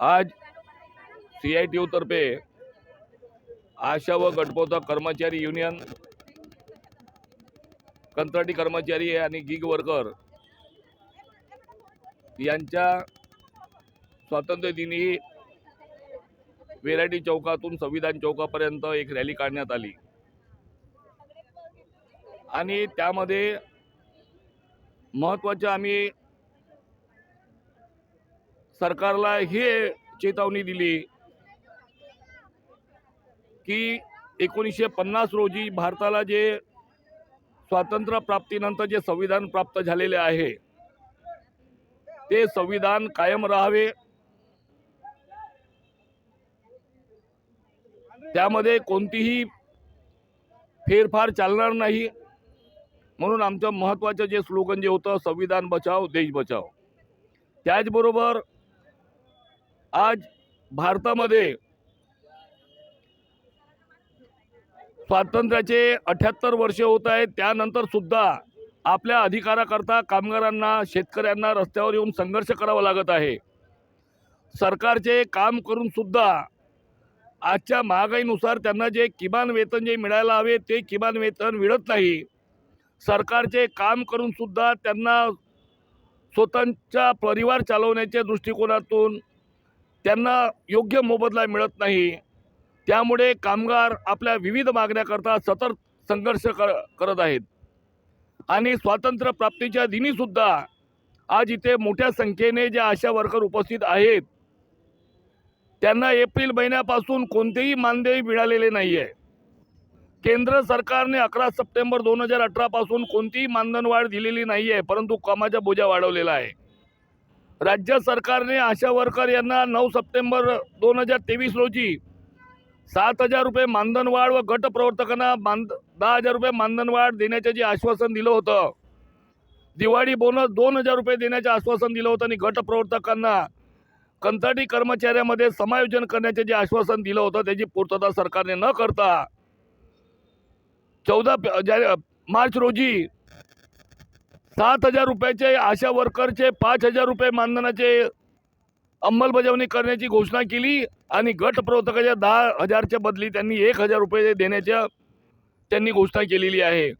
आज C I T तर्फे आशा व गटपोता कर्मचारी युनियन कंत्राटी कर्मचारी आणि गिग वर्कर यांच्या स्वातंत्र्य दिनी वेरायटी चौकातून संविधान चौकापर्यंत एक रॅली काढण्यात आली. आणि त्यामध्ये महत्वाचं आम्ही सरकारला हे चेतावणी दिली की एकोणीसशे पन्नास रोजी भारताला जे स्वातंत्र्य प्राप्तीनंतर जे संविधान प्राप्त झालेले आहे ते संविधान कायम राहावे. त्यामध्ये कोणतीही फेरफार चालणार नाही. म्हणून आमचं महत्त्वाचं जे स्लोगन जे होतं संविधान बचाव देश बचाव त्याचबरोबर आज भारतामध्ये स्वातंत्र्याचे अठ्याहत्तर वर्षे होत आहेत. त्यानंतर सुद्धा आपल्या अधिकाराकरता कामगारांना शेतकऱ्यांना रस्त्यावर येऊन संघर्ष करावा लागत आहे. सरकारचे काम करून सुद्धा आजच्या महागाईनुसार त्यांना जे किमान वेतन जे मिळायला हवे ते किमान वेतन मिळत नाही. सरकारचे काम करून सुद्धा त्यांना स्वतःचा परिवार चालवण्याच्या दृष्टिकोनातून त्यांना योग्य मोबदला मिळत नाही. त्यामुळे कामगार आपल्या विविध मागण्याकरता सतत संघर्ष कर करत आहेत. आणि स्वातंत्र्य प्राप्तीच्या दिनीसुद्धा आज इथे मोठ्या संख्येने जे आशा वर्कर उपस्थित आहेत त्यांना एप्रिल महिन्यापासून कोणतेही मानदेय मिळालेले नाही आहे केंद्र सरकारने अकरा सप्टेंबर दोन हजार अठरापासून कोणतीही मानधनवाढ दिलेली नाही आहे परंतु कामाचा बोजा वाढवलेला आहे राज्य सरकारने आशा वर्कर यांना नऊ सप्टेंबर दोन हजार तेवीस रोजी सात हजार रुपये मानधनवाढ व गट प्रवर्तकांना मान दहा हजार रुपये मानधनवाढ देण्याचे जे आश्वासन दिलं होतं. दिवाळी बोनस दोन हजार रुपये देण्याचे आश्वासन दिलं होतं आणि गट प्रवर्तकांना कंत्राटी कर्मचाऱ्यामध्ये समायोजन करण्याचे जे आश्वासन दिलं होतं त्याची पूर्तता सरकारने न करता चौदा जा मार्च रोजी सात हजार रुपयाचे आशा वर्करचे पाच हजार रुपये मानधनाचे अंमलबजावणी करण्याची घोषणा केली आणि गट प्रवर्तकाच्या दहा हजारच्या बदली त्यांनी एक हजार रुपये देण्याच्या त्यांनी घोषणा केलेली आहे.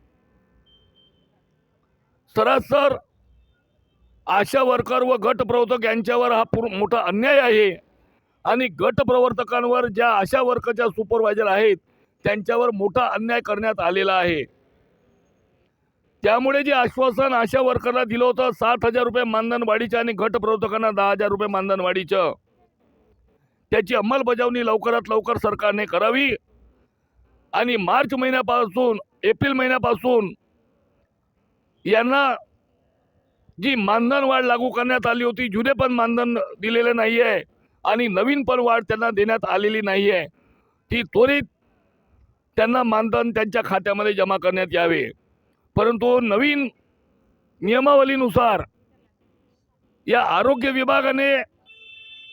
सरासर आशा वर्कर व गट प्रवर्तक यांच्यावर हा पूर मोठा अन्याय आहे आणि गट प्रवर्तकांवर ज्या आशा वर्करच्या सुपरवायझर आहेत त्यांच्यावर मोठा अन्याय करण्यात आलेला आहे. त्यामुळे जे आश्वासन आशा वर्करला दिलं होतं सात हजार रुपये मानधन वाढीचं आणि गट प्रवर्तकांना दहा हजार रुपये मानधन वाढीचं त्याची अंमलबजावणी लवकरात लवकर सरकारने करावी. आणि मार्च महिन्यापासून एप्रिल महिन्यापासून यांना जी मानधन वाढ लागू करण्यात आली होती जुने पण मानधन दिलेले नाही आहे आणि नवीन पण वाढ त्यांना देण्यात आलेली नाही आहे ती त्वरित त्यांना मानधन त्यांच्या खात्यामध्ये जमा करण्यात यावे. परंतु नवीन नियमावलीनुसार या आरोग्य विभागाने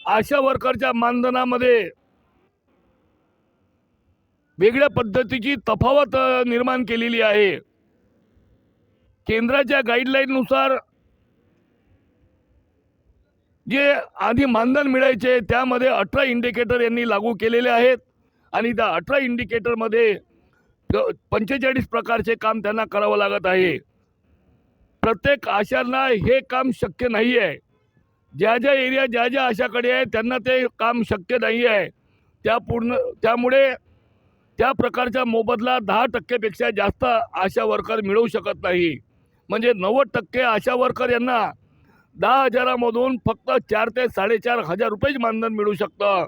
आशा वर्करच्या मानधनामध्ये वेगळ्या पद्धतीची तफावत निर्माण केलेली आहे. केंद्राच्या गाईडलाईननुसार जे आधी मानधन मिळायचे त्यामध्ये अठरा इंडिकेटर यांनी लागू केलेले आहेत आणि त्या अठरा इंडिकेटरमध्ये पंचेचाळीस प्रकारचे काम त्यांना करावं लागत आहे. प्रत्येक आशांना हे काम शक्य नाही आहे ज्या ज्या एरिया ज्या ज्या आशाकडे आहे त्यांना ते काम शक्य नाही आहे त्या पूर्ण त्यामुळे त्या प्रकारचा मोबदला दहा टक्केपेक्षा जास्त आशा वर्कर मिळवू शकत नाही. म्हणजे नव्वद टक्के आशा वर्कर यांना दहा हजारामधून फक्त चार ते साडेचार हजार रुपयेच मानधन मिळू शकतं.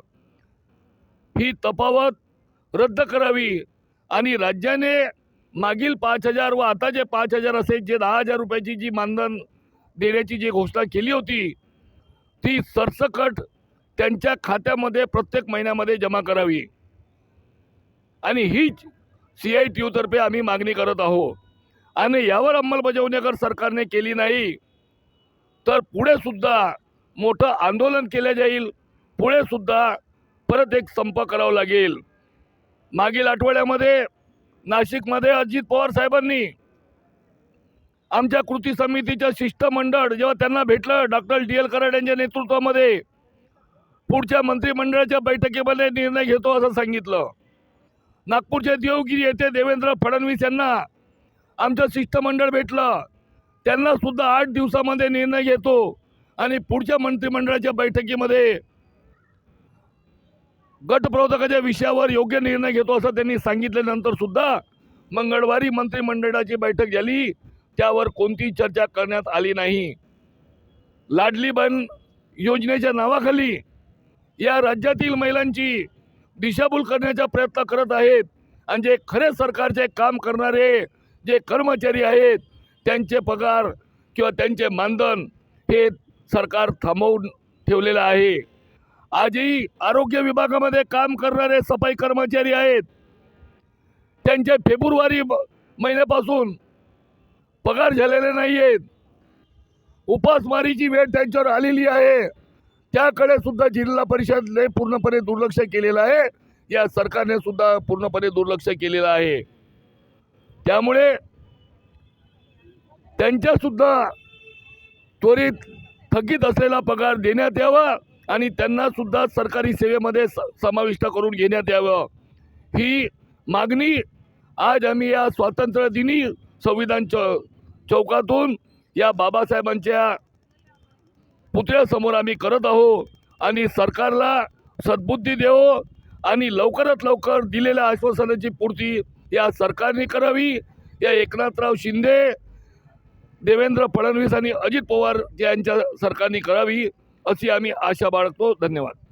ही तफावत रद्द करावी. आणि राज्याने मागील पाच हजार व आता जे पाच हजार असेल जे दहा हजार रुपयाची जी मानधन देण्याची जी घोषणा केली होती ती सरसकट त्यांच्या खात्यामध्ये प्रत्येक महिन्यामध्ये जमा करावी. आणि हीच सी आय टी यूतर्फे आम्ही मागणी करत आहोत. आणि यावर अंमलबजावणी अगर सरकारने केली नाही तर पुढे सुद्धा मोठं आंदोलन केलं जाईल. पुढे सुद्धा परत एक संप करावा लागेल. मागील आठवड्यामध्ये नाशिकमध्ये अजित पवार साहेबांनी आमच्या कृती समितीचं शिष्टमंडळ जेव्हा त्यांना भेटलं डॉक्टर डी एल कराड यांच्या नेतृत्वामध्ये पुढच्या मंत्रिमंडळाच्या बैठकीमध्ये निर्णय घेतो असं सांगितलं. नागपूरच्या देवगिरी येथे देवेंद्र फडणवीस यांना आमचं शिष्टमंडळ भेटलं. त्यांनासुद्धा आठ दिवसामध्ये निर्णय घेतो आणि पुढच्या मंत्रिमंडळाच्या बैठकीमध्ये गटप्रवर्तकाच्या विषयावर योग्य निर्णय घेतो असं त्यांनी सांगितल्यानंतर सुद्धा मंगळवारी मंत्रिमंडळाची बैठक झाली. त्यावर कोणतीही चर्चा करण्यात आली नाही. लाडली बन योजनेच्या नावाखाली या राज्यातील महिलांची दिशाभूल करण्याचा प्रयत्न करत आहेत आणि जे खरे सरकारचे काम करणारे जे कर्मचारी आहेत त्यांचे पगार किंवा त्यांचे मानधन हे सरकार थांबवून ठेवलेलं आहे. आजही आरोग्य विभागामध्ये काम करणारे सफाई कर्मचारी आहेत. त्यांचे फेब्रुवारी महिन्यापासून पगार झालेले नाही आहेत उपासमारीची वेळ त्यांच्यावर आलेली आहे. त्याकडे सुद्धा जिल्हा परिषदने पूर्णपणे दुर्लक्ष केलेलं आहे. या सरकारने सुद्धा पूर्णपणे दुर्लक्ष केलेलं आहे. त्यामुळे त्यांच्या सुद्धा त्वरित थकीत असलेला पगार देण्यात यावा. आणि त्यांना सुद्धा सरकारी सेवेमध्ये स- समाविष्ट करून घेण्यात यावं. ही मागणी आज आम्ही या स्वातंत्र्यदिनी संविधान चौ चौकातून या बाबासाहेबांच्या पुतळ्यासमोर आम्ही करत आहो आणि सरकारला सद्बुद्धी देवो आणि लवकरात लवकर दिलेल्या आश्वासनाची पूर्ती या सरकारने करावी. या एकनाथराव शिंदे देवेंद्र फडणवीस आणि अजित पवार यांच्या सरकारने करावी. अशी आम्ही आशा बाळगतो. धन्यवाद.